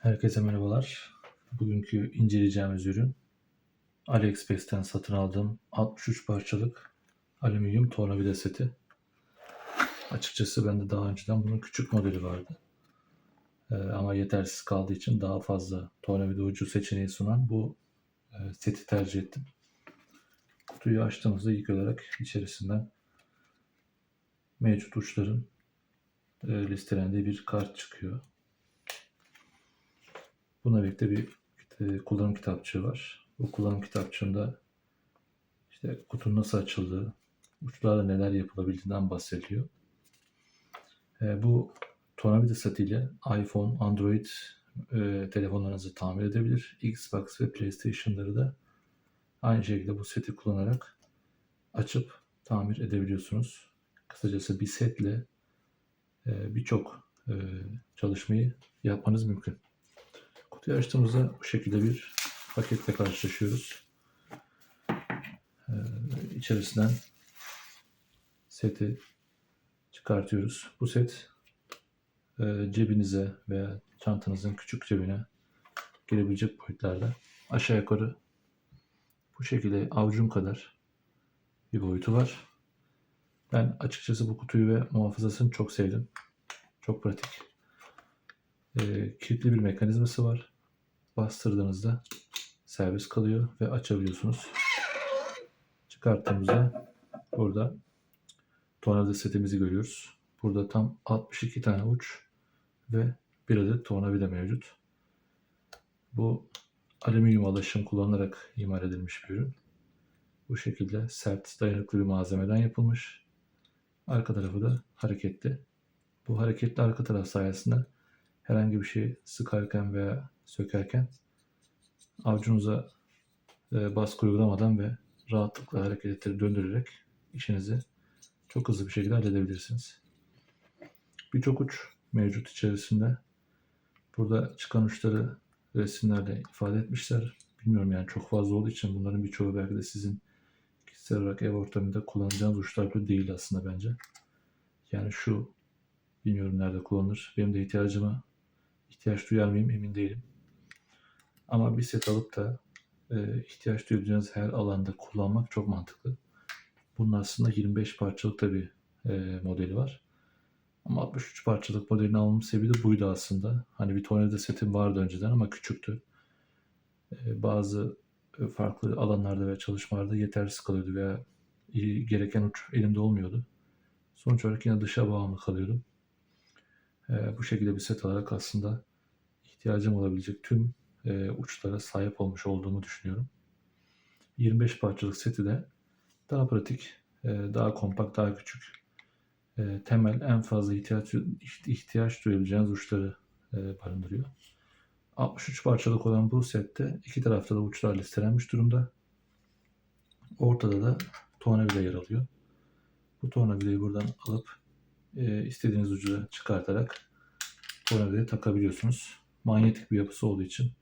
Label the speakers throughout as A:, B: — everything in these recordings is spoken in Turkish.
A: Herkese merhabalar. Bugünkü inceleyeceğimiz ürün AliExpress'ten satın aldığım 63 parçalık alüminyum tornavida seti. Açıkçası bende daha önceden bunun küçük modeli vardı. Ee, ama yetersiz kaldığı için daha fazla tornavida ucu seçeneği sunan bu e, seti tercih ettim. Kutuyu açtığımızda ilk olarak içerisinden mevcut uçların e, listelendiği bir kart çıkıyor. Buna birlikte bir e, kullanım kitapçığı var. Bu kullanım kitapçığında işte kutunun nasıl açıldığı, uçlarla neler yapılabildiğinden bahsediliyor. E, bu tornavida setiyle iPhone, Android e, telefonlarınızı tamir edebilir. Xbox ve PlayStation'ları da aynı şekilde bu seti kullanarak açıp tamir edebiliyorsunuz. Kısacası bir setle e, birçok çalışmayı yapmanız mümkün. Kutuyu açtığımızda bu şekilde bir paketle karşılaşıyoruz. Ee, içerisinden seti çıkartıyoruz. Bu set e, cebinize veya çantanızın küçük cebine girebilecek boyutlarda. Aşağı yukarı bu şekilde avucum kadar bir boyutu var. Ben açıkçası bu kutuyu ve muhafazasını çok sevdim. Çok pratik. E, kilitli bir mekanizması var. Bastırdığınızda servis kalıyor ve açabiliyorsunuz. Çıkarttığımızda burada tornavida setimizi görüyoruz. Burada tam 62 tane uç ve bir adet tornavida mevcut. Bu alüminyum alaşım kullanılarak imal edilmiş bir ürün. Bu şekilde sert, dayanıklı bir malzemeden yapılmış. Arka tarafı da hareketli. Bu hareketli arka taraf sayesinde herhangi bir şey sıkarken veya sökerken avucunuza e, baskı uygulamadan ve rahatlıkla hareketleri döndürerek işinizi çok hızlı bir şekilde halledebilirsiniz. Birçok uç mevcut içerisinde. Burada çıkan uçları resimlerle ifade etmişler. Bilmiyorum yani çok fazla olduğu için bunların birçoğu belki de sizin kişisel olarak ev ortamında kullanacağınız uçlar bile değil aslında bence. Yani şu bilmiyorum nerede kullanılır. Benim de ihtiyacıma ihtiyaç duyar mıyım emin değilim. Ama bir set alıp da e, ihtiyaç duyacağınız her alanda kullanmak çok mantıklı. Bunun aslında 25 parçalık da bir e, modeli var. Ama 63 parçalık modelini almamın sebebi de buydu aslında. Hani bir tornavida setim vardı önceden ama küçüktü. E, bazı farklı alanlarda ve çalışmalarda yetersiz kalıyordu veya gereken uç elimde olmuyordu. Sonuç olarak yine dışa bağımlı kalıyordum. E, bu şekilde bir set alarak aslında ihtiyacım olabilecek tüm e, uçlara sahip olmuş olduğumu düşünüyorum. 25 parçalık seti de daha pratik, e, daha kompakt, daha küçük. E, temel en fazla ihtiyaç ihtiyaç duyabileceğiniz uçları e, barındırıyor. 63 parçalık olan bu sette iki tarafta da uçlar listelenmiş durumda. Ortada da tornavida yer alıyor. Bu tornavidayı buradan alıp e, istediğiniz ucu çıkartarak tornavidayı takabiliyorsunuz. Manyetik bir yapısı olduğu için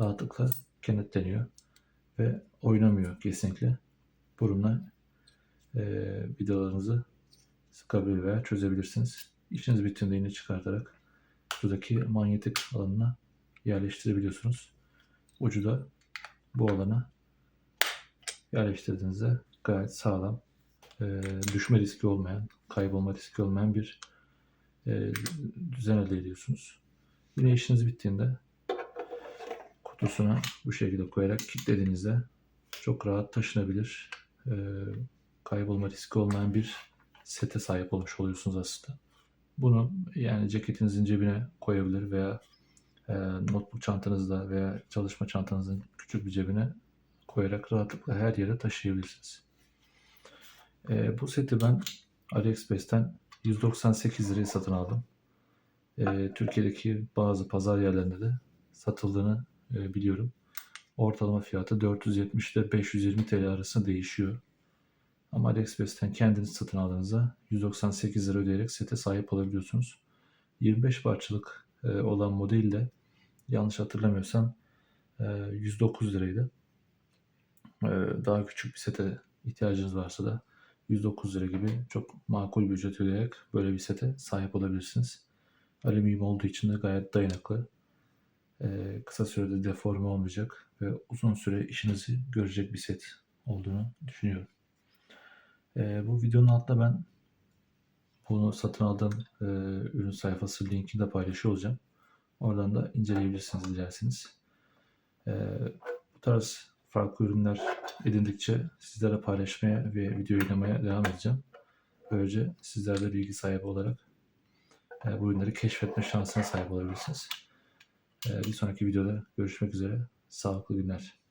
A: rahatlıkla kenetleniyor ve oynamıyor kesinlikle. Burunla e, vidalarınızı sıkabilir veya çözebilirsiniz. İşiniz bittiğinde yine çıkartarak şuradaki manyetik alanına yerleştirebiliyorsunuz. Ucu da bu alana yerleştirdiğinizde gayet sağlam, e, düşme riski olmayan, kaybolma riski olmayan bir e, düzen elde ediyorsunuz. Yine işiniz bittiğinde kutusuna bu şekilde koyarak kilitlediğinizde çok rahat taşınabilir, e, kaybolma riski olmayan bir sete sahip olmuş oluyorsunuz aslında. Bunu yani ceketinizin cebine koyabilir veya e, notebook çantanızda veya çalışma çantanızın küçük bir cebine koyarak rahatlıkla her yere taşıyabilirsiniz. E, bu seti ben AliExpress'ten 198 liraya satın aldım. E, Türkiye'deki bazı pazar yerlerinde de satıldığını e, biliyorum. Ortalama fiyatı 470 ile 520 TL arasında değişiyor. Ama AliExpress'ten kendiniz satın aldığınızda 198 lira ödeyerek sete sahip olabiliyorsunuz. 25 parçalık e, olan model de yanlış hatırlamıyorsam e, 109 liraydı. E, daha küçük bir sete ihtiyacınız varsa da 109 lira gibi çok makul bir ücret ödeyerek böyle bir sete sahip olabilirsiniz. Alüminyum olduğu için de gayet dayanıklı. e, kısa sürede deforme olmayacak ve uzun süre işinizi görecek bir set olduğunu düşünüyorum. E, bu videonun altında ben bunu satın aldığım e, ürün sayfası linkini de paylaşıyor olacağım. Oradan da inceleyebilirsiniz dilerseniz. E, bu tarz farklı ürünler edindikçe sizlere paylaşmaya ve video yayınlamaya devam edeceğim. Böylece sizler de bilgi sahibi olarak e, bu ürünleri keşfetme şansına sahip olabilirsiniz. E, bir sonraki videoda görüşmek üzere. Sağlıklı günler.